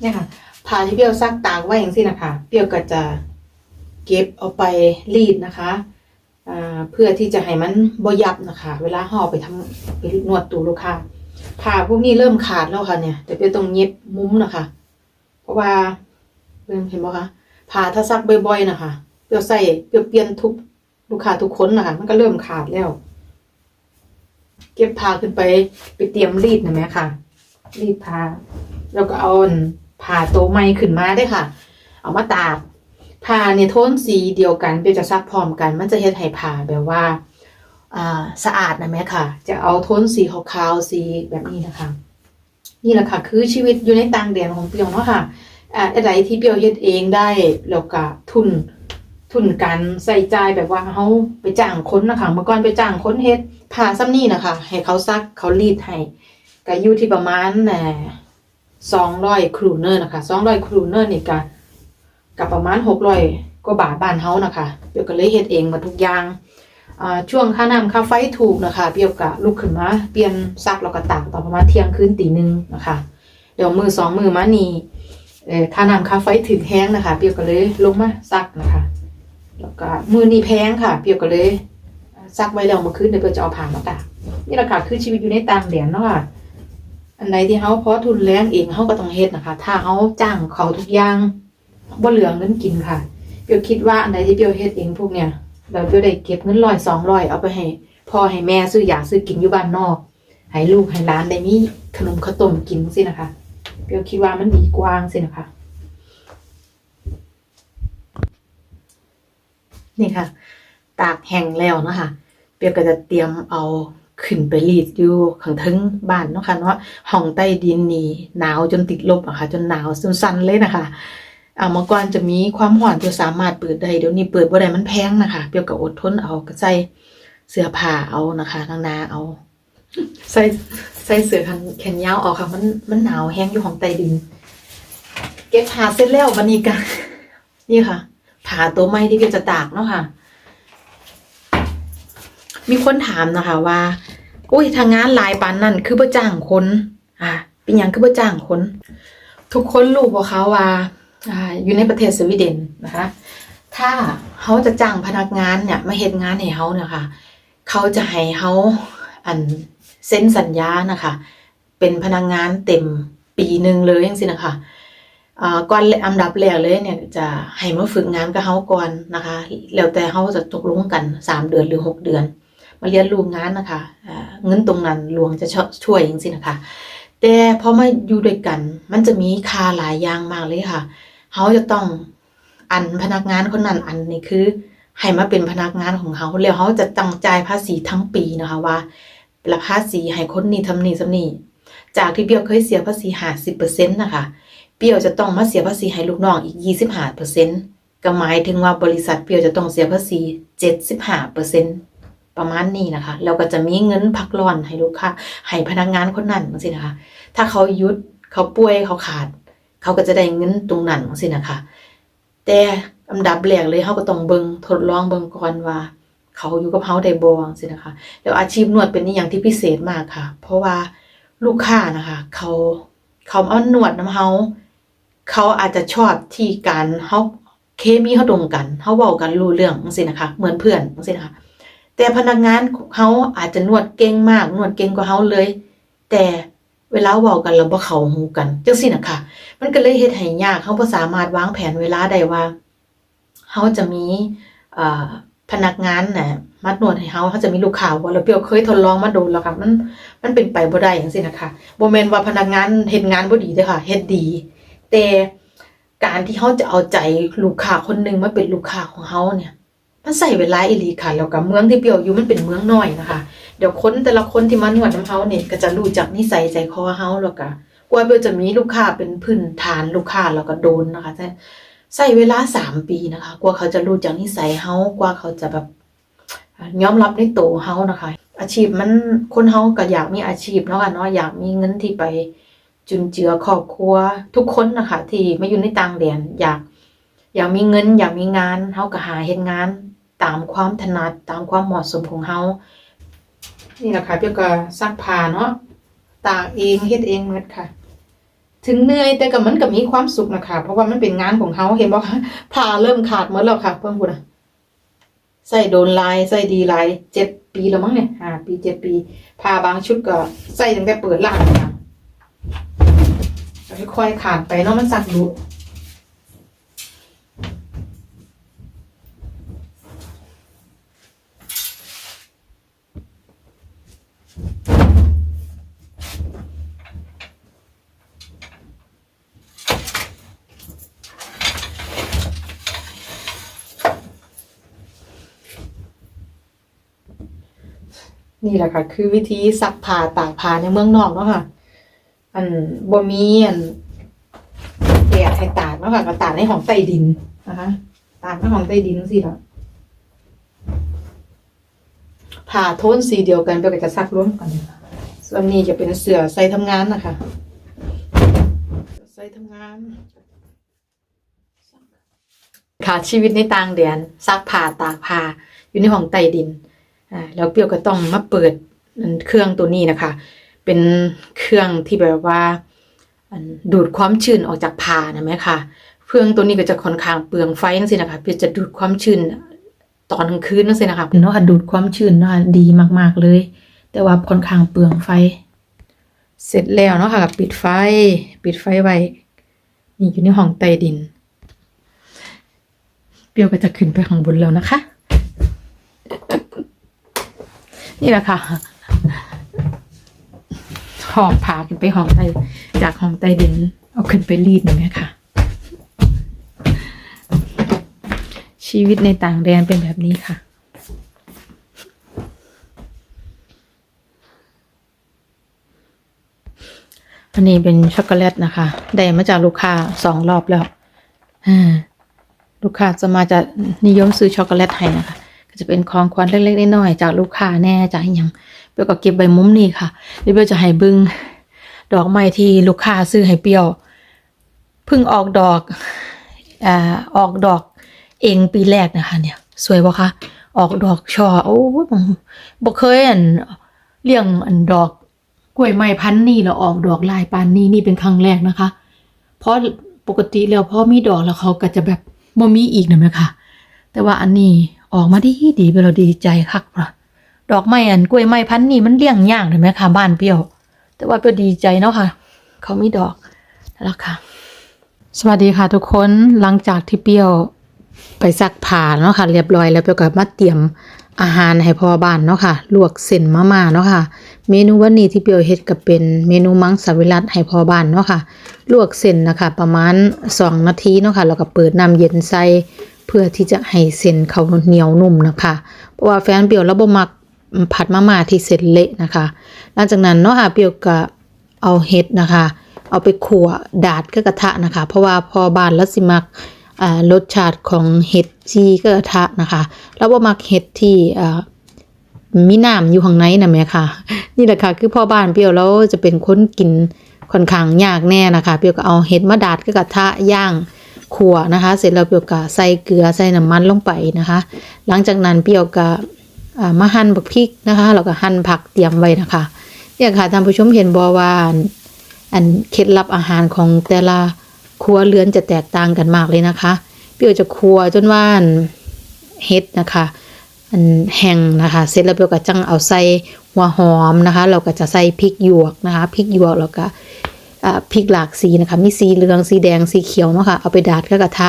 เนี่ยค่ะผ้าที่เปรี้ยวซักตากไว้อย่างนี้นะคะ เปรี้ยวก็จะเก็บเอาไปรีดนะคะเพื่อที่จะให้มันบ่ยับนะคะ เวลาห่อไปทำไปนวดตูลูกค้าผ้าพวกนี้เริ่มขาดแล้วค่ะเนี่ยแต่เปรี้ยวต้องเย็บมุ้มนะคะ เพราะว่าเริ่มเห็นไหมคะผ้าถ้าซักบ่อยๆนะคะ เปรี้ยวใส่เปรี้ยวเปลี่ยนทุกลูกค้าทุกคนนะคะ มันก็เริ่มขาดแล้ว เก็บผ้าขึ้นไปไปเตรียมรีดนะแม่ค่ะ รีดผ้าแล้วก็เอา ผ่าโตวใหม่ขึ้นมาได้ค่ะ เอามาตากผ่าเนี่ยโทนสีเดียวกันเป็นจะซักพร้อมกัน มันจะเฮ็ดให้ผ่าแบบว่าอ่าสะอาดนะแม่ค่ะ จะเอาโทนสีขาวๆสีแบบนี้นะคะ นี่แหละค่ะ คือชีวิตอยู่ในต่างแดนของเปียวเนาะค่ะอะไรที่เปียวเฮ็ดเองได้แล้วก็ทุนทุนการใส่ใจแบบว่าเขาไปจ้างคนนะคะเมื่อก่อนไปจ้างคนเฮ็ดผ่าซ้ำนี่นะคะ ให้เขาซักเขารีดให้ก็อยู่ที่ประมาณแหน่ สองร้อยครูเนอร์นะคะสองร้อยครูเนอร์นี่ก็กับประมาณหกร้อยกว่าบาทบ้านเฮานะคะเปียวก็เลยเฮ็ดเองมาทุกอย่างช่วงค่าน้ำค่าไฟถูกนะคะเปียวก็ลุกขึ้นมาเปลี่ยนซักแล้วก็ตากตอนประมาณเที่ยงคืนตีหนึ่งนะคะ เดี๋ยวมือสองมือมานี่เออค่าน้ำค่าไฟถึงแห้งนะคะ เปียวก็เลยลงมาซักนะคะ แล้วก็มือนี่แพงค่ะ เปียวก็เลยซักไว้แล้วมื่อคืนเดี๋ยวเปียวจะเอาผ่านมาตากนี่แหละค่ะคือชีวิตอยู่ในต่างแดนเนาะค่ะ อันไหนที่เขาพอทุนแรงเองเขาก็ต้องเฮ็ดนะคะ ถ้าเขาจ้างเขาทุกอย่างบ่เหลืองเงินกินค่ะเปียวคิดว่าอันไหนที่เปียวเฮ็ดเองพวกเนี้ยเราเปียวได้เก็บเงินร้อยสองร้อยเอาไปให้พ่อให้แม่ซื้ออยากซื้อกินอยู่บ้านนอก ให้ลูกให้หลานได้มีขนมข้าวต้มกินสินะคะ เปียวคิดว่ามันดีกว่างสินะคะ นี่ค่ะ ตากแห้งแล้วนะคะ เปียกก็จะเตรียมเอา ขึ้นไปรีดอยู่ข้างทึงบ้านเนาะค่ะเนาะห้องใต้ดินนี่หนาวจนติดลบอะค่ะ จนหนาวจนสั่นเลยนะคะอ่าเมื่อก่อนจะมีความร้อนที่สามารถเปิดได้เดี๋ยวนี้เปิดบ่ได้มันแพงนะคะเปียวกก็อดทนเอาก็ใส่เสื้อผ้าเอานะคะนางนาเอา ใส่ใส่เสื้อแขนยาวเอาค่ะ มันมันหนาวแห้งอยู่ห้องใต้ดิน เก็บผ้าเสร็จแล้ววันนี้กันนี่ค่ะผ่าตัวไม้ที่เปียจะตากเนาะค่ะ มีคนถามนะคะว่า อุ้ยทางงานหลายปานนั่นคือบ่จ้างคน อ่า เป็นหยังคือบ่จ้างคน ทุกคนรู้บ่คะว่าอ่า อยู่ในประเทศสวีเดนนะคะ ถ้าเขาจะจ้างพนักงานเนี่ยมาเฮ็ดงานให้เขาเนี่ยค่ะ เขาจะให้เขาอันเซ็นสัญญานะคะ เป็นพนักงานเต็มปีหนึ่งเลยจังซี่นะคะอ่าก่อนอันดับแรกเลยเนี่ยจะให้มาฝึกงานกับเฮาก่อนนะคะ แล้วแต่เฮาจะตกลงกัน 3 เดือนหรือ 6 เดือน มาเรียนรู้งานนะคะเงินตรงนั้นหลวงจะช่วยอย่างสินะคะ แต่พอมาอยู่ด้วยกัน มันจะมีค่าหลายอย่างมากเลยค่ะเฮาจะต้องอันพนักงานคนนั้นอันนี่คือให้มาเป็นพนักงานของเขาแล้วเขาจะต้องจ่ายภาษีทั้งปีนะคะว่าละภาษีให้คนนี้ทำนี่ทำนี่จากที่เบี้ยวเคยเสียภาษี50%นต์นะคะเปียวจะต้องมาเสียภาษีให้ลูกน้องอีก25%ก็หมายถึงว่าบริษัทเปียวจะต้องเสียภาษี75%ปอร์เซ็นต์ ประมาณนี้นะคะแล้วก็จะมีเงินพักร้อนให้ลูกค้าให้พนักงานคนนั้นสินะคะ ถ้าเขาหยุดเขาป่วยเขาขาด เขาก็จะได้เงินตรงนั้นสินะคะ แต่อันดับแรกเลยเขาก็ต้องเบิงทดลองเบิงก่อนว่าเขาอยู่กับเขาได้บ่สินะคะแล้วอาชีพนวดเป็นอย่างที่พิเศษมากค่ะ เพราะว่าลูกค้านะคะ เขาเขาเอานวดน้ำเฮาเขาอาจจะชอบที่การเขาเคมีเขาตรงกันเขาเว้ากันรู้เรื่องจังซี่นะคะ เหมือนเพื่อนจังซี่นะคะ แต่พนักงานเขาอาจจะนวดเก่งมาก นวดเก่งกว่าเขาเลย แต่เวลาเว้ากันแล้วบ่เข้าหูกันจังซี่นะคะมันก็เลยเฮ็ดให้ยากเขาบ่สามารถวางแผนเวลาได้ว่าเขาจะมีพนักงานน่ะมานวดให้เขาเขาจะมีลูกค้าบ่แล้วเปียวเคยทดลองมาดนแล้วค่ะมันมันเป็นไปบ่ได้จังซี่นะคะบ่แม่นว่าพนักงานเฮ็ดงานบ่ดีเด้อค่ะเฮ็ดดี แต่การที่เขาจะเอาใจลูกค้าคนหนึ่งมาเป็นลูกค้าของเขาเนี่ย มันใส่เวลาอีหลีค่ะแล้วก็เมืองที่เปียวอยู่มันเป็นเมืองน้อยนะคะเดี๋ยวคนแต่ละคนที่มานวดน้ำเขาเนี่ยก็จะรู้จักนิสัยใจคอเขาแล้วก็กว่าเปียวจะมีลูกค้าเป็นพื้นฐานลูกค้าแล้วก็โดนนะคะแต่ใส่เวลาสามปีนะคะ กว่าเขาจะรู้จักนิสัยเขากว่าเขาจะแบบยอมรับในตัวเขานะคะ อาชีพมันคนเขาก็อยากมีอาชีพเนาะค่ะเนาะอยากมีเงินที่ไปจุนเจือครอบครัวทุกคนนะคะ ที่มาอยู่ในต่างแดนอยาก อยากมีเงิน อยากมีงานเฮาก็หาเฮ็ดงาน ตามความถนัดตามความเหมาะสมของเฮานี่แหละค่ะเปียวก็ซักผ้าเนาะตากเองเฮ็ดเองหมดค่ะ ถึงเหนื่อยแต่ก็มันก็มีความสุขนะคะเพราะว่ามันเป็นงานของเขาเห็นบอกคะผ้าเริ่มขาดหมดแล้วค่ะเพิ่งพูดนะใส่โดนลายใส่ดีลายเจ็ดปีแล้วมั้งเนี่ยห้าปีเจ็ดปีผ้าบางชุดก็ใส่ตั้งแต่เปิดร้านค่ะค่อยๆขาดไปเนาะมันสักดู นี่แหละค่ะ คือวิธีซักผ้าตากผ้าในเมืองนอกเนาะค่ะ อันบ่มีอันแดดให้ตากเนาะค่ะก็ตากในหองใต้ดินนะคะตากในหองใต้ดินสิละผ้าโทนสีเดียวกันเปก็จะซักร่วมกันค่ะส่วนนี้จะเป็นเสื้อใส่ทำงานนะคะใส่ทำงานค่ะชีวิตในต่างแดนซักผ้าตากผ้าอยู่ในห้องใต้ดิน อ่าแล้วเปรี้ยวก็ต้องมาเปิดเครื่องตัวนี้นะคะ เป็นเครื่องที่แบบว่าดูดความชื้นออกจากผ้านะไหมคะเครื่องตัวนี้ก็จะค่อนข้างเปลืองไฟนั่นสินะคะเปรี้ยวจะดูดความชื้นตอนกลางคืนนั่นสินะคะเนาะค่ะดูดความชื้นเนาะดีมากๆเลย แต่ว่าค่อนข้างเปลืองไฟ เสร็จแล้วเนาะค่ะก็ปิดไฟ ปิดไฟไว้นี่อยู่ในห้องใต้ดิน เปรี้ยวก็จะขึ้นไปข้างบนแล้วนะคะ นี่แหละค่ะหอบพาขึ้นไปห้องใต้จากห้องใต้ดิน เอาขึ้นไปรีดหน่อยไหมคะชีวิตในต่างแดนเป็นแบบนี้ค่ะอันนี้เป็นช็อกโกแลตนะคะ ได้มาจากลูกค้าสองรอบแล้วลูกค้าจะมาจะนิยมซื้อช็อกโกแลตให้นะคะ จะเป็นของขวัญเล็กๆน้อยๆจากลูกค้าแน่จากอย่างเปียวก็เก็บใบมุมนี่ค่ะเดี๋ยวเปียวจะให้บึงดอกไม้ที่ลูกค้าซื้อให้เปียวพิ่งออกดอกอ่าออกดอกเองปีแรกนะคะ เนี่ย สวยปะคะออกดอกช่อโอ้ยผมบ่เคยอันเลี้ยงอันดอกกล้วยไม้พันนี่แล้วออกดอกลายปานนี้นี่เป็นครั้งแรกนะคะ เพราะปกติแล้วพอมีดอกแล้วเขาก็จะแบบบ่มีอีกนะแม่ค่ะแต่ว่าอันนี้ ออกมาดีดีไปเราดีใจคักปะดอกไม้อันกล้วยไม้พันธุ์นี่มันเลี้ยงยากเลยไหมคะบ้านเปรี้ยว แต่ว่าเปรี้ยวดีใจเนาะค่ะ เขามีดอกแล้วค่ะ สวัสดีค่ะทุกคนหลังจากที่เปรี้ยวไปซักผ้าเนาะค่ะ เรียบร้อยแล้วเปรี้ยวก็มาเตรียมอาหารให้พ่อบ้านเนาะค่ะ ลวกเส้นมาม่าเนาะค่ะ เมนูวันนี้ที่เปียวเฮ็ดก็เป็นเมนูมังสวิรัตให้พ่อบ้านเนาะค่ะ ลวกเส้นนะคะ ประมาณ 2 นาทีเนาะค่ะ แล้วก็เปิดน้ำเย็นใส่ เพื่อที่จะให้เส้นเขาเหนียวนุ่มนะคะ เพราะว่าแฟนเปียวแล้วบ่มักผัดมาม่าที่เส้นเละนะคะ หลังจากนั้นเนาะค่ะเปียวก็เอาเห็ดนะคะ เอาไปขั่วดาดกับกระทะนะคะ เพราะว่าพอบานแล้วสิมักรสชาติของเห็ดจีกับกระทะนะคะ แล้วบ่มักเห็ดที่มีน้ำอยู่ข้างในนะแม่ค่ะ นี่แหละค่ะคือพ่อบ้านเปียวแล้วจะเป็นคนกินค่อนข้างยากแน่นะคะ เปียวก็เอาเห็ดมาดาดกับกระทะย่าง ขั่วนะคะ เสร็จแล้วเปรี้ยวก็ใส่เกลือใส่น้ำมันลงไปนะคะ หลังจากนั้นเปรี้ยวก็อ่ามาหั่นบักพริกนะคะแล้วก็หั่นผักเตรียมไว้นะคะเนี่ยค่ะท่านผู้ชมเห็นบอว่าอันเคล็ดลับอาหารของแต่ละครัวเรือนจะแตกต่างกันมากเลยนะคะเปรี้ยวจะคั่วจนว่านเห็ดนะคะอันแห้งนะคะ เสร็จแล้วเปรี้ยวก็จังเอาใส่หัวหอมนะคะ เราก็จะใส่พริกหยวกนะคะพริกหยวกแล้วก็ พริกหลากสีนะคะ มีสีเหลืองสีแดงสีเขียวเนาะค่ะเอาไปดาดกับกระทะ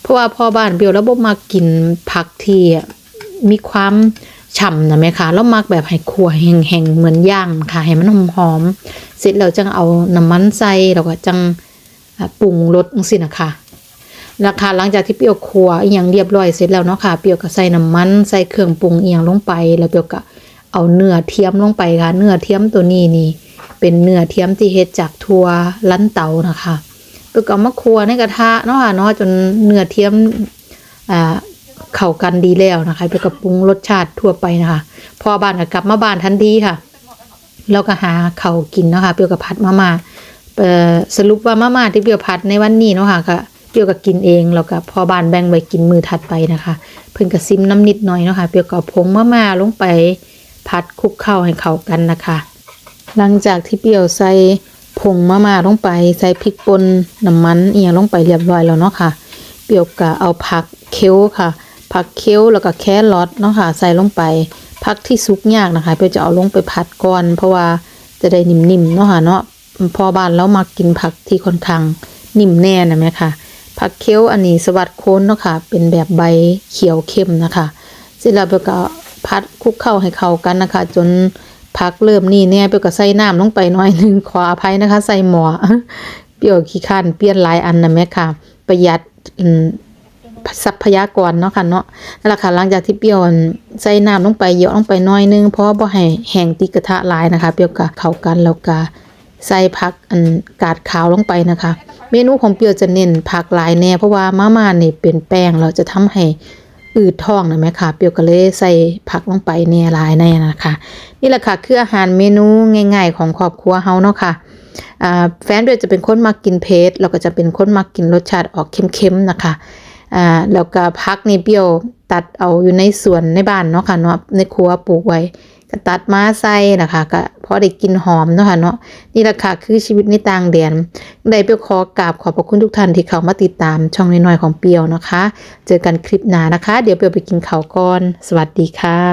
เพราะว่าพ่อบ้านเปียวแล้วบ่มากินผักที่มีความฉ่ำนะแม่คะแล้วมักแบบให้ขั่วแห้งๆเหมือนย่างค่ะให้มันหอมๆเสร็จแล้วจังเอาน้ำมันใส่แล้วก็จังปรุงรสจังซี่นะคะนะคะหลังจากที่เปรี้ยวคั่วอีหยังเรียบร้อยเสร็จแล้วเนาะค่ะเปรี้ยวก็ใส่น้ำมันใส่เครื่องปรุงอีหยังลงไป แล้วเปรี้ยวก็เอาเนื้อเทียมลงไปค่ะ เนื้อเทียมตัวนี้นี่ เป็นเนื้อเทียมที่เฮ็ดจากถั่วลันเตานะคะเปรียวก็เอามาคั่วในกระทะเนาะค่ะเนาะจนเนื้อเทียมอ่าเข้ากันดีแล้วนะคะเปรี้ยวก็ปรุงรสชาติทั่วไปนะคะพอบ้านก็กลับมาบ้านทันทีค่ะแล้วก็หาเขากินเนาะค่ะเปรี้ยวกับพัดมาม่าเอ่อสรุปว่ามาม่าที่เปรี้ยวพัดในวันนี้เนาะค่ะก็เปรี้ยวก็กินเองแล้วก็พอบ้านแบ่งไว้กินมือถัดไปนะคะ เพิ่นก็ซิมน้ำนิดหน่อยเนาะค่ะเปรี้ยวก็เอาผงมาม่าลงไปพัดคลุกเข้าให้เข้ากันนะคะ หลังจากที่เปรี้ยวใส่ผงมาม่าลงไปใส่พริกป่นน้ำมันเอียงลงไปเรียบร้อยแล้วเนาะค่ะ เปรี้ยวก็เอาผักเคี้ยวค่ะ ผักเคี้ยวแล้วก็แครอทเนาะค่ะ ใส่ลงไปผักที่สุกยากนะคะ เปรี้ยวจะเอาลงไปผัดก่อน เพราะว่าจะได้นิ่มๆเนาะค่ะเนาะพอบ้านเรามากินผักที่ค่อนข้างนิ่มแน่นะแม่ค่ะ ผักเคี้ยวอันนี้สวัสดโค้นเนาะค่ะ เป็นแบบใบเขียวเข้มนะคะเสร็จแล้วเปรี้ยวก็พัดคลุกเข้าให้เข้ากันนะคะ จน ผักเริ่มนี่เนี่ยเปรี้ยวก็ใส่น้ำลงไปหน่อยหนึงขออภัยนะคะ ใส่หมอเปรี้ยวขี้ข้านเปลี่ยนหลายอันนะแม่ค่ะ ประหยัดทรัพยากรเนาะค่ะเนาะนั่นแหละค่ะหลังจากที่เปรี้ยวอั่นใส่น้ำลงไปเยอะลงไปน้อยนึงเพราะว่าบ่ให้แห้งติกระทะหลายนะคะ เปรี้ยวก็เข้ากันแล้วก็ใส่ผักอันกาดขาวลงไปนะคะ เมนูของเปรี้ยวจะเน้นผักหลายแน่เพราะว่ามาม่าเนี่เป็นแป้งเราจะทำให้ อืดท้องนะแม่ค่ะเปรียวก็เลยใส่ผักลงไปเน่หลายแน่นะคะนี่แหละค่ะคืออาหารเมนูง่ายๆ ของครอบครัวเฮาเนาะค่ะอ่าแฟนเดยจะเป็นคนมักกินเผ็ดแล้วก็จะเป็นคนมักกินรสชาติออกเค็มๆนะคะแล้วก็พักนี่เปรี้ยวตัดเอาอยู่ในสวนในบ้านเนาะค่ะเนาะในครัวปลูกไว้ ก็ตัดมาใส่นะคะก็พอได้กินหอมเนาะค่ะเนาะนี่แหละค่ะคือชีวิตในต่างแดนได้เปียวขอกราบขอบพระคุณทุกท่านที่เข้ามาติดตามช่องน้อยๆของเปียวนะคะ เจอกันคลิปหน้านะคะ เดี๋ยวเปียวไปกินข้าวก่อน สวัสดีค่ะ